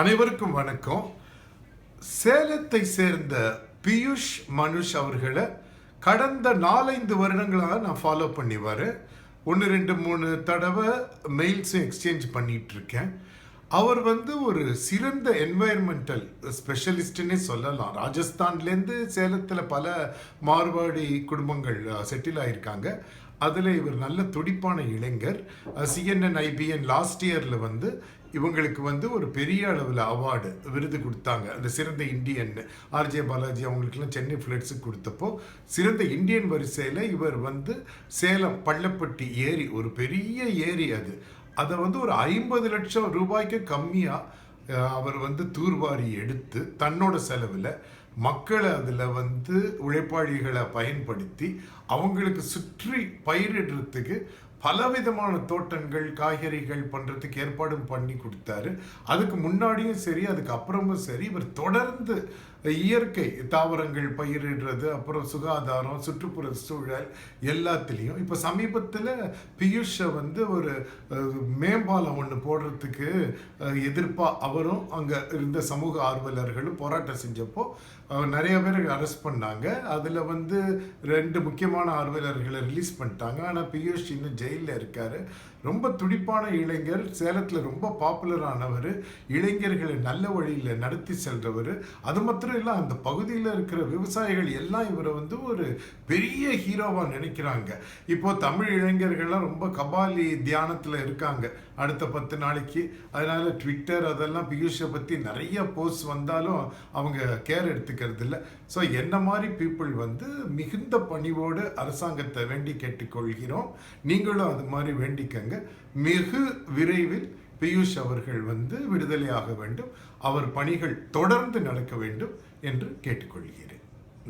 அனைவருக்கும் வணக்கம். சேலத்தை சேர்ந்த பியூஷ் மனுஷ் அவர்களை கடந்த நாலைந்து வருடங்களாக நான் ஃபாலோ பண்ணி வரேன் ஒன்று ரெண்டு மூணு தடவை மெயில்ஸும் எக்ஸ்சேஞ்ச் பண்ணிகிட்ருக்கேன் அவர் வந்து ஒரு சிறந்த என்வாயர்மெண்டல் ஸ்பெஷலிஸ்ட்னே சொல்லலாம். ராஜஸ்தான்லேருந்து சேலத்தில் பல மார்வாடி குடும்பங்கள் செட்டில் ஆகியிருக்காங்க அதில் இவர் நல்ல துடிப்பான இளைஞர். சிஎன்என் ஐபிஎன் லாஸ்ட் இயரில் வந்து இவங்களுக்கு வந்து ஒரு பெரிய அளவில் அவார்டு விருது கொடுத்தாங்க. அந்த சிறந்த இந்தியன் ஆர்ஜே பாலாஜி அவங்களுக்குலாம் சென்னை ஃப்ளட்ஸுக்கு கொடுத்தப்போ சிறந்த இந்தியன் வரிசையில் இவர் வந்து சேலம் பள்ளப்பட்டி ஏரி ஒரு பெரிய ஏரி அது. அதை வந்து ஒரு ஐம்பது லட்சம் ரூபாய்க்கு கம்மியாக அவர் வந்து தூர்வாரி எடுத்து தன்னோட செலவில் மக்களை அதில் வந்து உழைப்பாளிகளை பயன்படுத்தி அவங்களுக்கு சுற்றி பயிரிடுறதுக்கு பலவிதமான தோட்டங்கள் காய்கறிகள் பண்ணுறதுக்கு ஏற்பாடும் பண்ணி கொடுத்தாரு. அதுக்கு முன்னாடியும் சரி அதுக்கு அப்புறமும் சரி இவர் தொடர்ந்து இயற்கை தாவரங்கள் பயிரிடுறது அப்புறம் சுகாதாரம் சுற்றுப்புற சூழல் எல்லாத்துலேயும். இப்போ சமீபத்தில் பியூஷை வந்து ஒரு மேம்பாலம் ஒன்று போடுறதுக்கு எதிர்ப்பாக அவரும் அங்கே இருந்த சமூக ஆர்வலர்களும் போராட்டம் செஞ்சப்போ நிறைய பேர் அரெஸ்ட் பண்ணாங்க. அதில் வந்து ரெண்டு முக்கியமான ஆர்வலர்களை ரிலீஸ் பண்ணிட்டாங்க. ஆனால் பியூஷ் இன்னும் ஜெயிலில் இருக்கார். ரொம்ப துடிப்பான இளைஞர் சேலத்தில் ரொம்ப பாப்புலரானவர் இளைஞர்களை நல்ல வழியில் நடத்தி சென்றவர் அது மாத்திரம் இல்லை அந்த பகுதியில் இருக்கிற விவசாயிகள் எல்லாம் இவரை வந்து ஒரு பெரிய ஹீரோவாக நினைக்கிறாங்க. இப்போது தமிழ் இளைஞர்கள்லாம் ரொம்ப கபாலி தியானத்தில் இருக்காங்க. அடுத்த பத்து நாளைக்கு. அதனால் ட்விட்டர் அதெல்லாம் பியூஷை பற்றி நிறைய போஸ்ட் வந்தாலும் அவங்க கேர் இருக்கிறது இல்லை ஸோ என்ன மாதிரி பீப்புள் வந்து மிகுந்த பணிவோடு அரசாங்கத்தை வேண்டி கேட்டுக்கொள்கிறோம்? நீங்களும் அது மாதிரி வேண்டிக்கங்க. மிகு விரைவில் பியூஷ் அவர்கள் வந்து விடுதலையாக வேண்டும். அவர் பணிகள் தொடர்ந்து நடக்க வேண்டும் என்று கேட்டுக்கொள்கிறேன்.